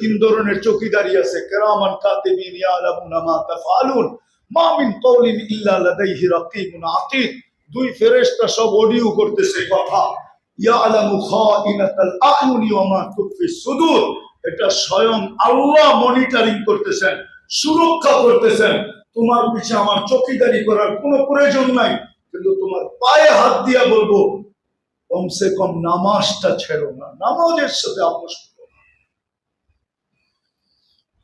তিন ধরনের চৌকিদারি আছে। কেরামান কাতিবিন ইয়ালামুনা মা মা মিন ইল্লা লাদাইহি রাকিবুন দুই ফেরেশতা সব অডিও করতেছে কথা। ইয়ালামু খাইনাতাল ওয়া মা এটা স্বয়ং আল্লাহ মনিটরিং করতেছেন, সুরক্ষা করতেছেন। তোমার পিছে আমার চৌকিদারি করার কোনো প্রয়োজন নাই, কিন্তু তোমার পায়ে হাত দিয়া বলব, কমসে কম নামাজটা ছেড়ো না। নামাজের সাথে আপোষ।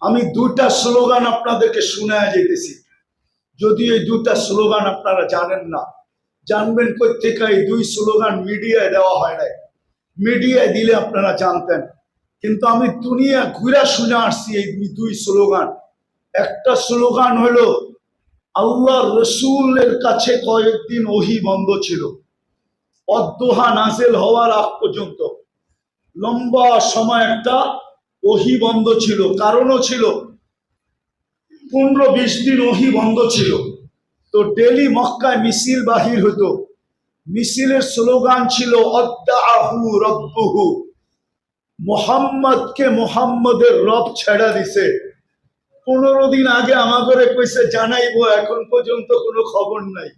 আমি দুইটা স্লোগান আপনাদেরকে শোনায় যেতেছি। যদি এই দুইটা স্লোগান আপনারা জানেন না, জানবেন থেকে এই দুই স্লোগান মিডিয়ায় দেওয়া হয় নাই। মিডিয়ায় দিলে আপনারা জানতেন। কিন্তু আমি দুনিয়া ঘুরা শুনে আসছি এই দুই স্লোগান। একটা স্লোগান হলো, আল্লাহ রসুলের কাছে কয়েকদিন ওহি বন্ধ ছিল। অদ্দোহা নাজেল হওয়ার আগ পর্যন্ত। লম্বা সময় একটা ওহি বন্ধ ছিল, কারণও ছিল। পনেরো বিশ দিন ওহি বন্ধ ছিল। তো ডেলি মক্কায় মিছিল বাহির হতো। মিছিলের স্লোগান ছিল, অদ্দাহু রব্বুহু। মোহাম্মদকে মোহাম্মদের রব ছেড়া দিছে। পনেরো দিন আগে আমাকে কইছে, জানাইবো, এখন পর্যন্ত কোনো খবর নাই।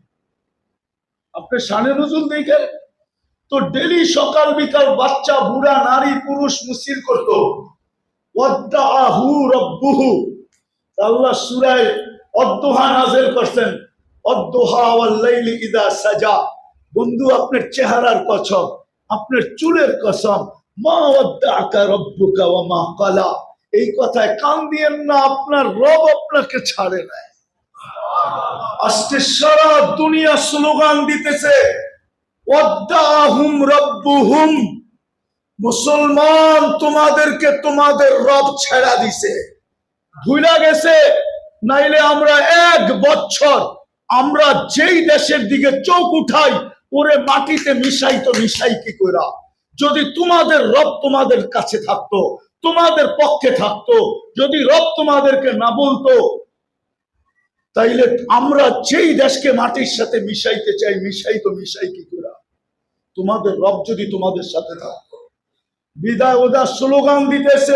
আপনি সানে নজরুল দেখেন? তো ডেলি সকাল বিকাল বাচ্চা, বুড়া, নারী, পুরুষ মুসিল করত। রব্বুহু। আল্লাহ সুরায় অদ্দোহা নাজেল করছেন। ইদা সাজা। বন্ধু, আপনার চেহারার কসম, আপনার চুলের কসম। মা ওয়াদ্দাআকা রব্বুকা ওয়া মা কালা এই কথায় কান দিয়েন না, আপনার রব আপনাকে ছাড়ে নাই। আজকে সারা দুনিয়া স্লোগান দিতেছে ওয়াদ্দাহুম রব্বুহুম। মুসলমান তোমাদেরকে তোমাদের রব ছেড়া দিছে। ভুলা গেছে, নাইলে আমরা এক বছর আমরা যেই দেশের দিকে চোখ উঠাই, ওরে মাটিতে মিশাই তো মিশাই কি করা যদি তোমাদের রব তোমাদের কাছে থাকতো, তোমাদের পক্ষে থাকতো, যদি রব তোমাদেরকে না বলতো, তাইলে আমরা যেই দেশকে মাটির সাথে মিশাইতে চাই, মিশাই তো মিশাই কি করা তোমাদের রব যদি তোমাদের সাথে থাকতো বিদায় ওদা স্লোগান দিতেছে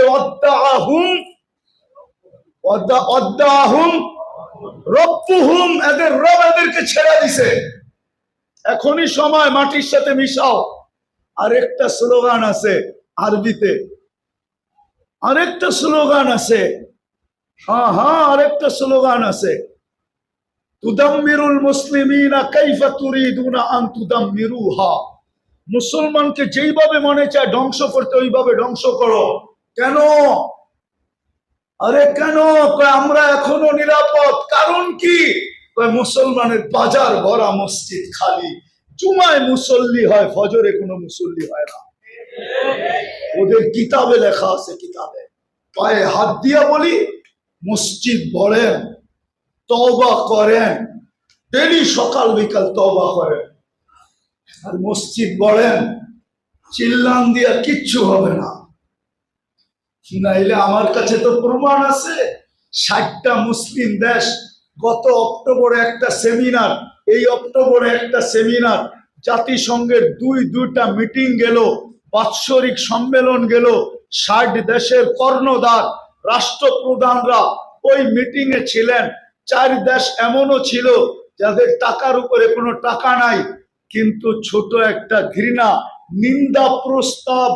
অদ্দা অদ্দাহুম রব্বুহুম। এদের রব এদেরকে ছেড়ে দিছে। এখনই সময়, মাটির সাথে মিশাও। আরেকটা স্লোগান আছে আরবিতে। আরেকটা স্লোগান আছে। হ্যাঁ হ্যাঁ আরেকটা স্লোগান আছে। তুদাম্মিরুল মুসলিমিনা কাইফা তুরিদুনা আন তুদাম্মিরুহা। মুসলমানকে যেইভাবে মনে চায় ধ্বংস করতে ওইভাবে ধ্বংস করো। কেন? আরে কেন? আমরা এখনও নিরাপদ। কারণ কি? মুসলমানের বাজার ভরা মসজিদ খালি। জুমায় মুসল্লি হয়, ফজরে কোনো মুসল্লি হয় না। ওদের কিতাবে লেখা আছে, কিতাবে। পায়ে হাত দিয়া বলি, মসজিদ বলেন তবা করেন। ডেলি সকাল বিকাল তবা করেন। আর মসজিদ বলেন, চিল্লান দিয়া কিচ্ছু হবে না। নাইলে আমার কাছে তো প্রমাণ আছে, ষাটটা মুসলিম দেশ, গত অক্টোবরে একটা সেমিনার, এই অক্টোবরে একটা সেমিনার, জাতিসংঘের দুই দুইটা মিটিং গেল, বাৎসরিক সম্মেলন গেল, ষাট দেশের কর্ণধার, রাষ্ট্রপ্রধানরা ওই মিটিং এ ছিলেন, চার দেশ এমনও ছিল, যাদের টাকার উপরে কোনো টাকা নাই কিন্তু ছোট একটা ঘৃণা নিন্দা প্রস্তাব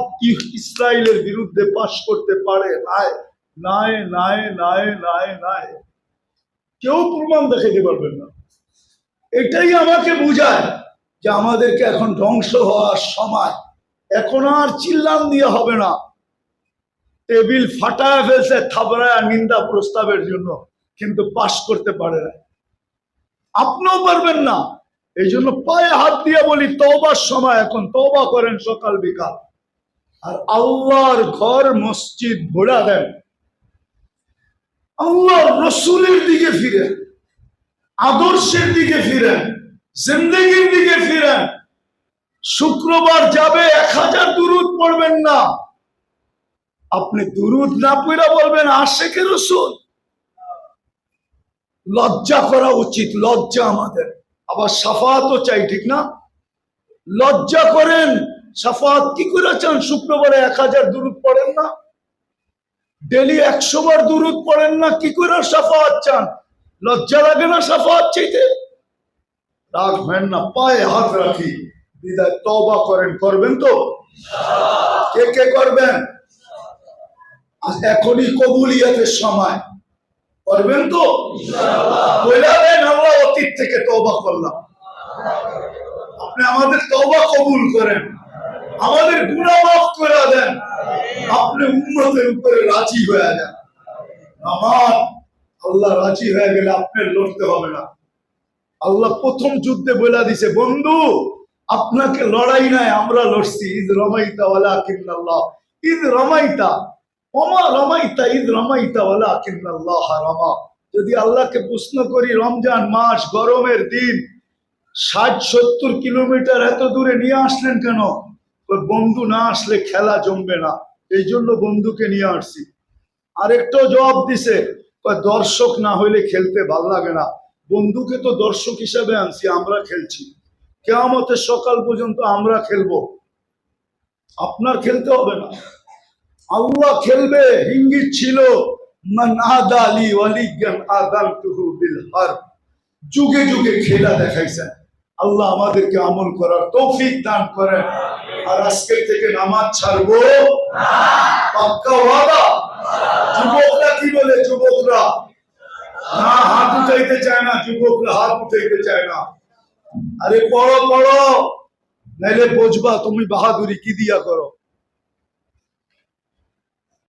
ইসরায়েলের বিরুদ্ধে পাশ করতে পারে নাই। নাই নাই নাই নাই কেউ প্রমাণ দেখাতে পারবেন না। এটাই আমাকে বুঝায় যে আমাদেরকে এখন ধ্বংস হওয়ার সময়। এখন আর চিল্লান দিয়ে হবে না। টেবিল ফাটায় ফেলছে থাবড়ায় নিন্দা প্রস্তাবের জন্য, কিন্তু পাশ করতে পারে না আপনিও পারবেন না। এই জন্য পায়ে হাত দিয়ে বলি তবার সময় এখন তবা করেন সকাল বিকাল। আর আল্লাহর ঘর, মসজিদ ঘোরা দেন। আল্লাহর রসুলের দিকে ফিরেন, আদর্শের দিকে ফিরেন, জিন্দগির দিকে ফিরেন। শুক্রবার যাবে, এক হাজার দুরুদ পড়বেন না। আপনি দুরুদ না পড়া বলবেন আশেখের রসুল। লজ্জা করা উচিত, লজ্জা আমাদের। আবার সাফাতও চাই, ঠিক না? লজ্জা করেন, সাফাত কি করে চান? শুক্রবারে এক হাজার দূরত পড়েন না? ডেলি একশো বার দুরুদ পড়েন না, কি করে সাফাত চান? লজ্জা লাগে না সাফাত চাইতে? রাখবেন না, পায়ে হাত রাখি। বিদায় তবা করেন, করবেন তো? কে কে করবেন? এখনই কবুলিয়াতের সময়। করবেন তো? আমরা অতীত থেকে তবা করলাম। আপনি আমাদের তবা কবুল করেন। আমাদের গুণা মাফ করে দেন। আপনি উন্নতের উপরে রাজি হয়ে যান। আমার আল্লাহ রাজি হয়ে গেলে আপনার লড়তে হবে না। আল্লাহ প্রথম যুদ্ধে বলে দিছে বন্ধু আপনাকে লড়াই নাই আমরা লড়ছি। ঈদ রমাইতা ওয়ালা কিন্নাল্লাহ ঈদ রমাইতা ওমা রমাইতা ঈদ রমাইতা ওয়ালা কিন্নাল্লাহ রমা। যদি আল্লাহকে প্রশ্ন করি, রমজান মাস গরমের দিন ষাট সত্তর কিলোমিটার এত দূরে নিয়ে আসলেন কেন? বন্ধু না আসলে খেলা জমবে না। এই জন্য বন্ধুকে নিয়ে আসছি। আরেকটাও জবাব দিছে দর্শক না হইলে খেলতে ভালো লাগে না। বন্ধুকে তো দর্শক হিসাবে আনছি, আমরা খেলছি। কেয়ামতের সকাল পর্যন্ত আমরা খেলব। আপনার খেলতে হবে না। আল্লাহ খেলবে, ইঙ্গিত ছিল যুগে যুগে খেলা দেখাইছেন। আল্লাহ আমাদেরকে আমল করার তৌফিক দান করেন। আর আজকের থেকে নামাজ ছাড়বো? পাক্কা যুবকরা কি বলে যুবকরা? না, হাত উঠাইতে চায় না, যুবকরা হাত উঠাইতে চায় না। আরে পড়ো পড়ো। নাইলে বুঝবা তুমি বাহাদুরি কি দিয়া করো?